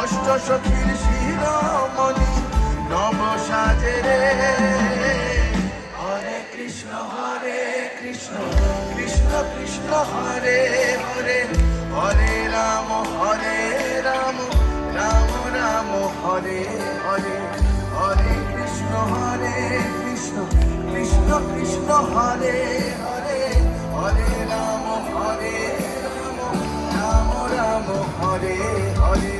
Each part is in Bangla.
অষ্ট সখীর শিরোমণি নব সাজে রে। হরে কৃষ্ণ হরে কৃষ্ণ কৃষ্ণ কৃষ্ণ, হরে হরে। হরে রাম হরে রাম রাম রাম, হরে হরে। হরে কৃষ্ণ হরে কৃষ্ণ কৃষ্ণ কৃষ্ণ, হরে হরে। হরে রাম হরে রাম রাম রাম, হরে হরে।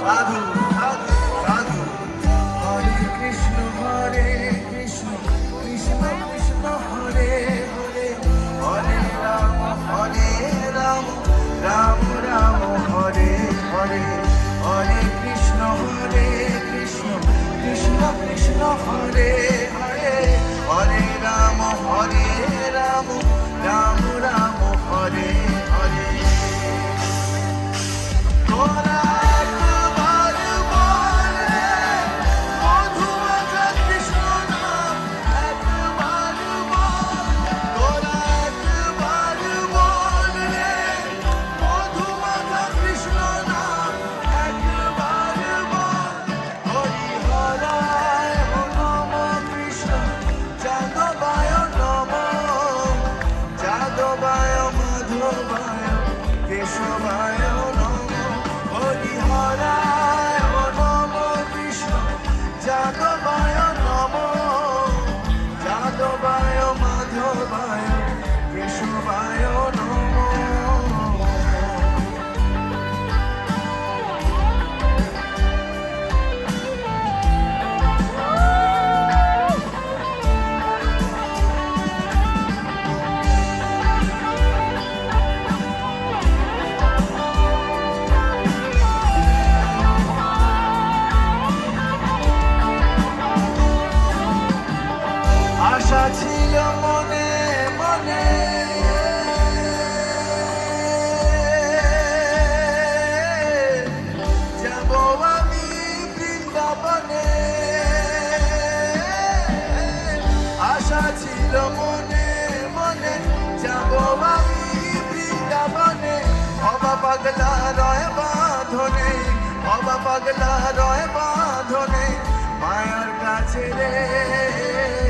Flávio. পাগলা রয় বাঁধনে বাবা পাগলা রয় বাঁধনে মায়ার কাছে রে।